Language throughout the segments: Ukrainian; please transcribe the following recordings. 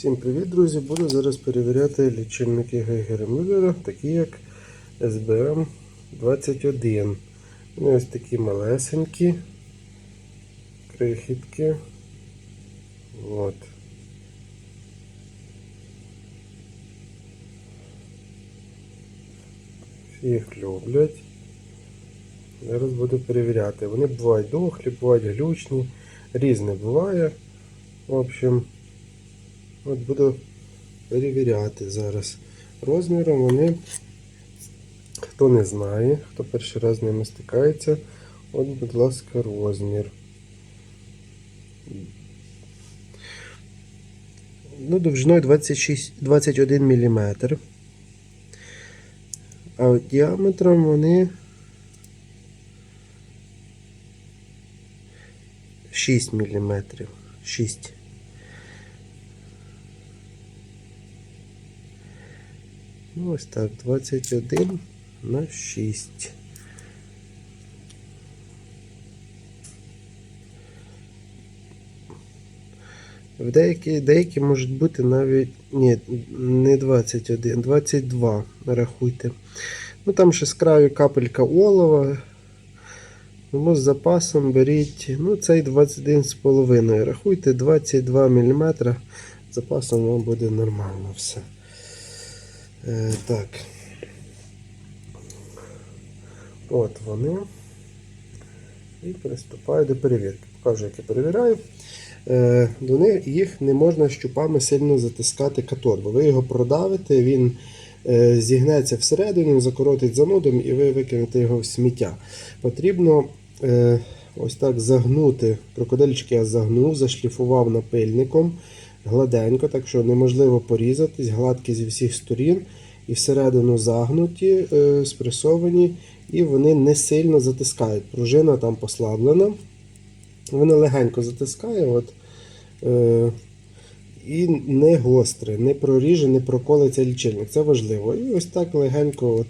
Всім привіт, друзі! Буду зараз перевіряти лічильники Гейгера Мюллера, такі як SBM 21. Вони ось такі малесенькі, крихітки. От. Їх люблять. Зараз буду перевіряти. Вони бувають дохлі, бувають глючні, різне буває. В общем, от буду перевіряти зараз. Розміром вони, хто не знає, хто перший раз з ними стикається, от, будь ласка, розмір. Ну, довжиною 26, 21 мм. А діаметром вони 6 мм. 6. Ну, ось так, 21 на 6. В деякі, деякі можуть бути навіть. Ні, не 21, 22, рахуйте. Ну там ще з краю капелька олова. Тому з запасом беріть. Ну, цей 21,5. Рахуйте 22 мм. Запасом вам буде нормально все. Е, так. От вони. І приступаю до перевірки. Покажу, як я перевіряю. Е, до них їх не можна щупами сильно затискати катод, бо ви його продавите, він е, зігнеться всередину, закоротить занудом і ви викинете його в сміття. Потрібно е, ось так загнути. Крокодильчики я загнув, зашліфував напильником гладенько, так що неможливо порізатись, гладкі зі всіх сторін. І всередину загнуті, е, спресовані, і вони не сильно затискають. Пружина там послаблена. Вона легенько затискає от, е, і не гостре, не проріже, не проколиться лічильник. Це важливо. І ось так легенько от,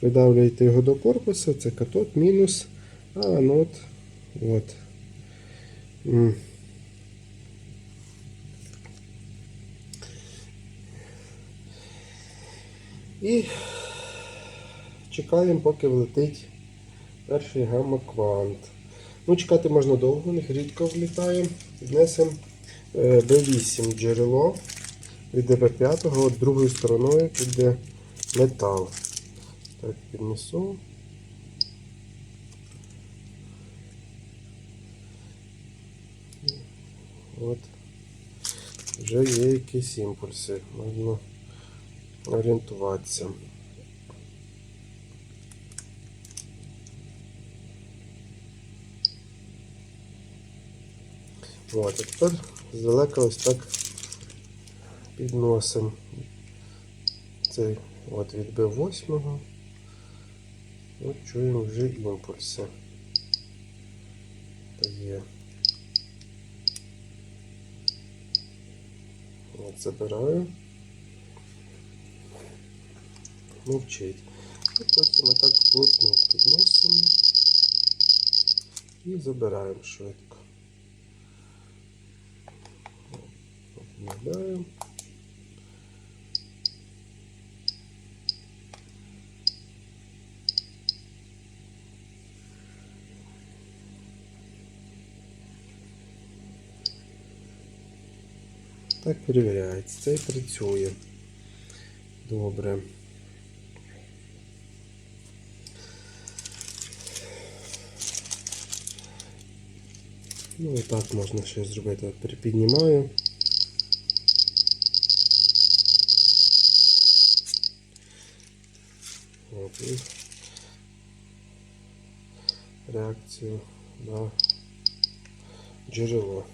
придавлюєте його до корпусу, це катод мінус. А ну от. от. І чекаємо, поки влетить перший гамма-квант. Ну, чекати можна довго, них рідко влітає. Віднесемо B8 джерело від DB5, от другою стороною піде метал. Так, піднесу. От. Вже є якісь імпульси, можна орієнтуватися. От, а тепер здалека ось так підносимо цей от від B8. От чуємо вже імпульси. Та є. От забираю. Мовчить. І потім отак плотно підносимо і забираємо швидко. Обновляємо. Так перевіряється. Це і працює. Добре. Ну і так можна ще зробити. Припіднімаю. От, і реакцію на джерело.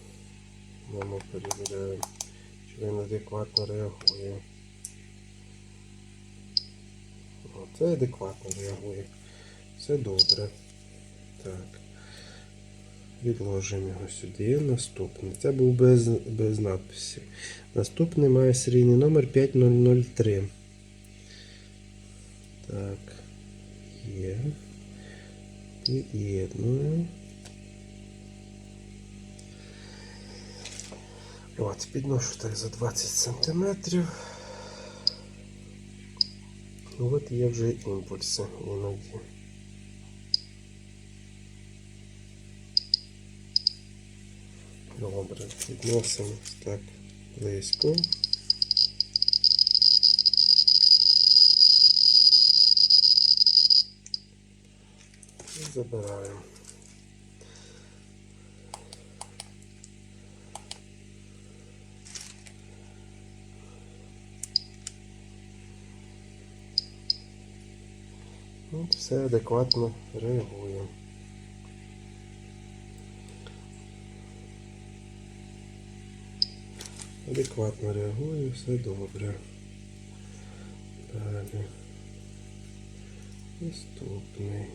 Ми перевіряємо, чи він адекватно реагує. О, це адекватно реагує. Все добре. Так. Відложимо його сюди. Наступний. Це був без, без надписі. Наступний має серійний номер 5003. Так. Є. Під'єдную. От, підношу так за 20 сантиметрів. От є вже імпульси іноді. Добре, підносимо так близько. І забираємо. От все адекватно реагує. Адекватно реагує, все добре. Далі. Наступний.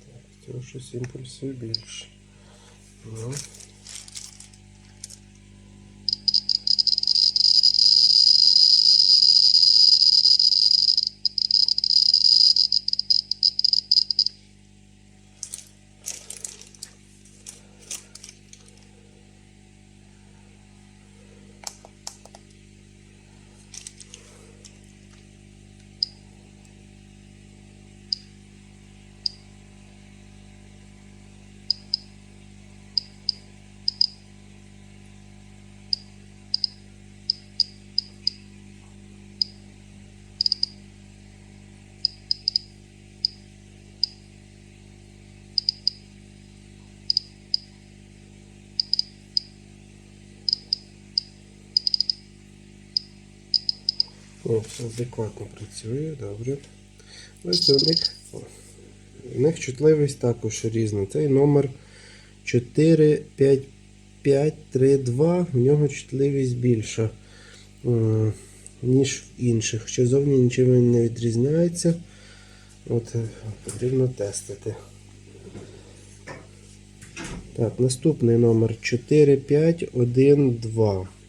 Так, цього щось імпульсів більше. Ну. О, адекватно працює, добре. Бачите, у них, у них чутливість також різна. Цей номер 45532, в нього чутливість більша, е, ніж в інших. Хоча зовні нічим не відрізняється. От, е, потрібно тестити. Так, наступний номер 4512.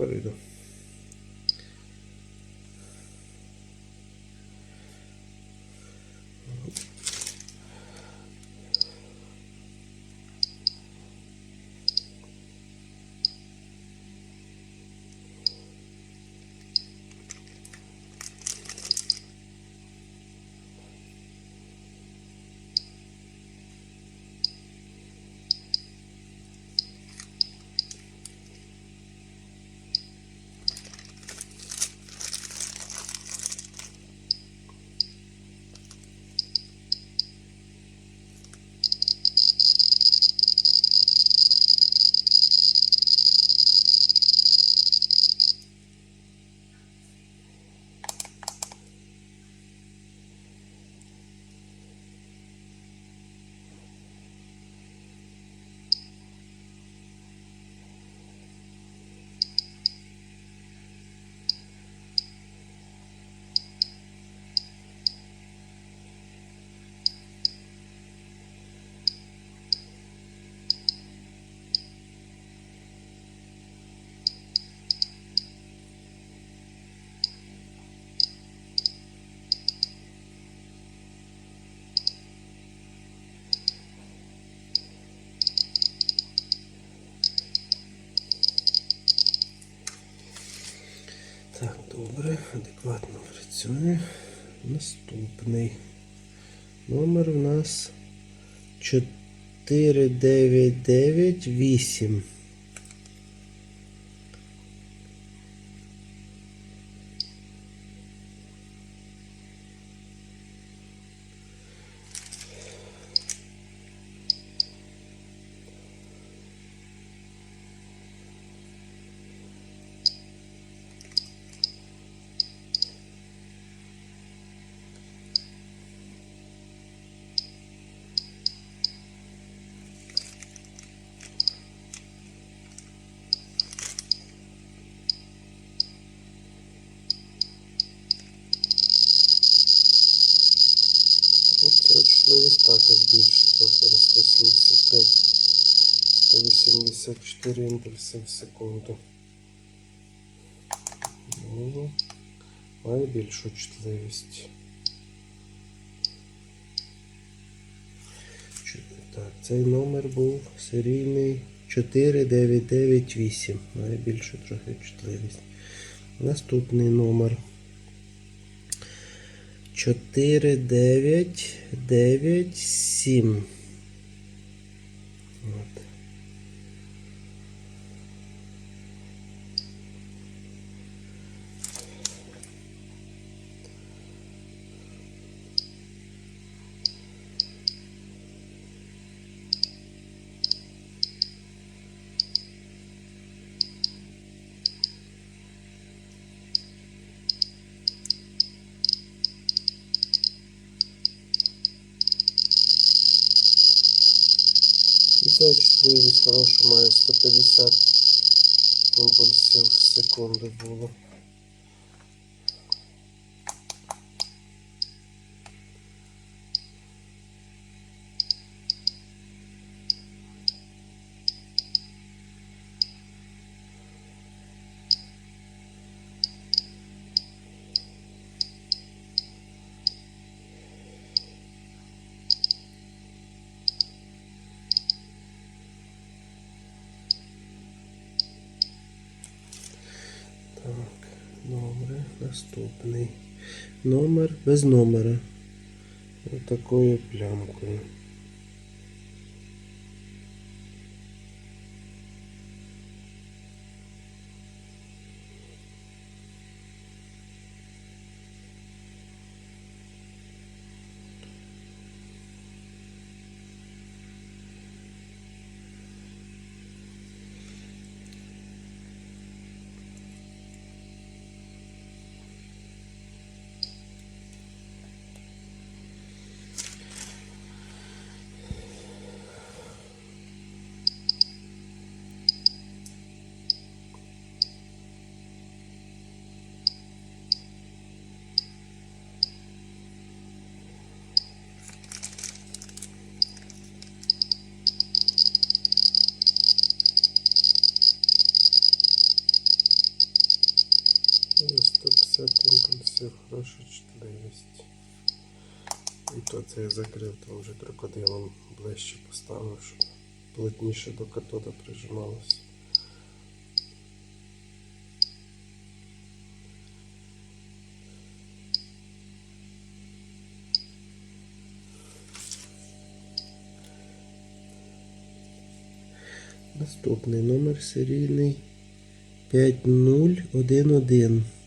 Pereira. Адекватно працює. Наступний номер у нас 4998. 154 імпульси в секунду. Ну, має більшу чутливість. Так, цей номер був серійний 4998. Має більшу трохи чутливість. Наступний номер 4997. От. І ця чутливість маю має 150 імпульсів в секунду було. Так, добре, наступний. Номер без номера. Отакою плямкою. І 150 імпульсів, хороша чутливість. І то це я закрив, там вже крокодилом ближче поставив, щоб плотніше до катода прижималося. Наступний номер серійний 5011.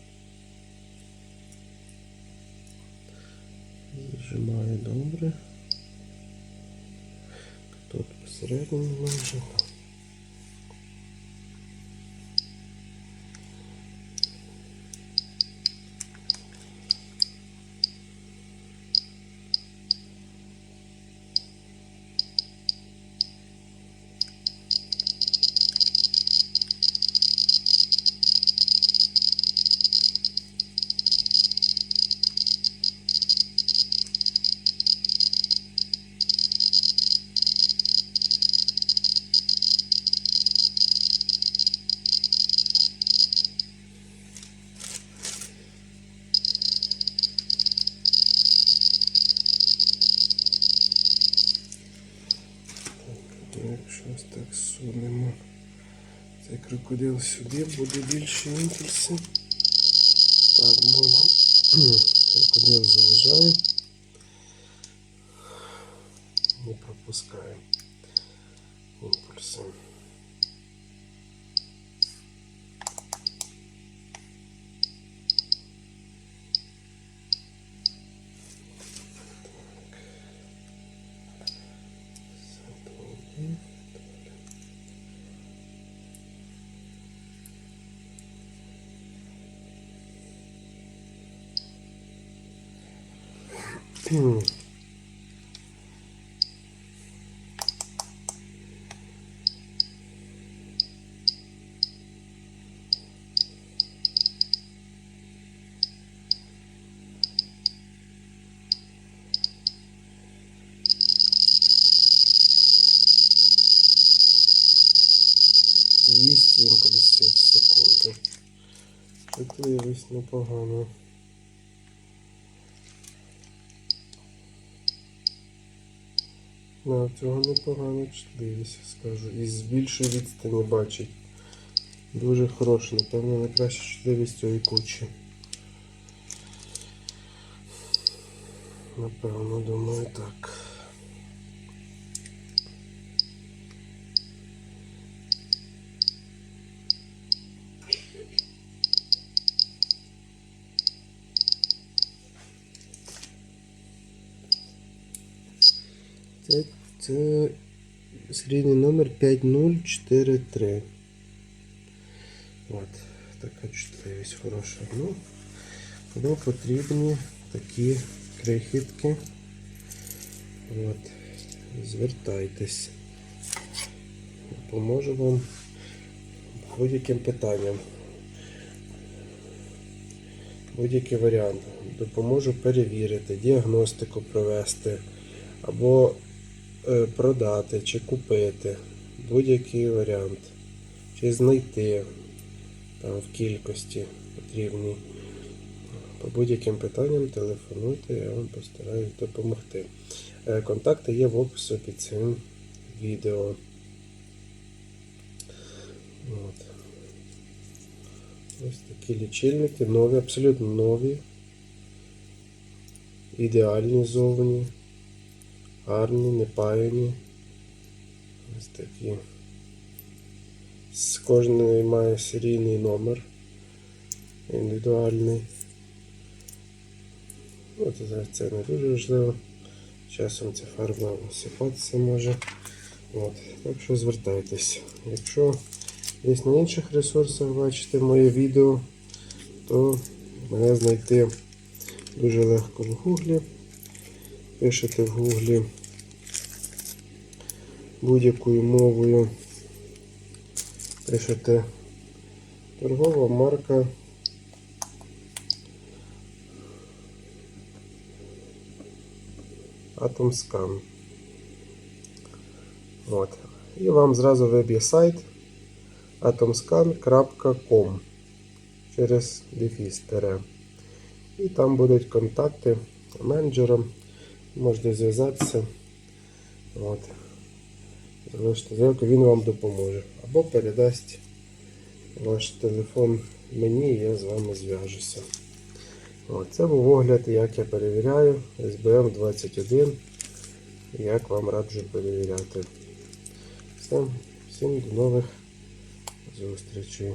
сюди, буде більше імпульси. Так, буде. Крокодил заважає. Не пропускає імпульси. 200 імпульсів в секунду. Це виявилось непогано. В цього непогана чутливість, скажу. І з більшої відстані бачить. Дуже хороша, напевно, найкраща чутливість цієї кучі. Напевно, думаю, так. Це, серійний номер 5043. От, така чутливість хороша. Ну, кому потрібні такі крихітки. От, звертайтесь. Поможу вам будь-яким питанням. Будь-який варіант. Допоможу перевірити, діагностику провести або продати чи купити. Будь-який варіант. Чи знайти там в кількості потрібній. По будь-яким питанням телефонуйте, я вам постараюсь допомогти. Е, Контакти є в описі під цим відео. От. Ось такі лічильники, нові, абсолютно нові, ідеальні зовні, гарні, не паяні. Ось такі. З кожної має серійний номер індивідуальний. От зараз це не дуже важливо. Часом ця фарба осипатися може. От. Так що звертайтесь. Якщо десь на інших ресурсах бачите моє відео, то мене знайти дуже легко в гуглі. Пишете в гуглі будь-якою мовою. Пишете торгова марка. Atomscan. От. І вам зразу виб'є сайт atomscan.com через дефіс. І там будуть контакти менеджера. Можете зв'язатися. От. Залиште заявку, він вам допоможе. Або передасть ваш телефон мені, і я з вами зв'яжуся. Це був огляд, як я перевіряю SBM 21. Як вам раджу перевіряти. Все, всім до нових зустрічей.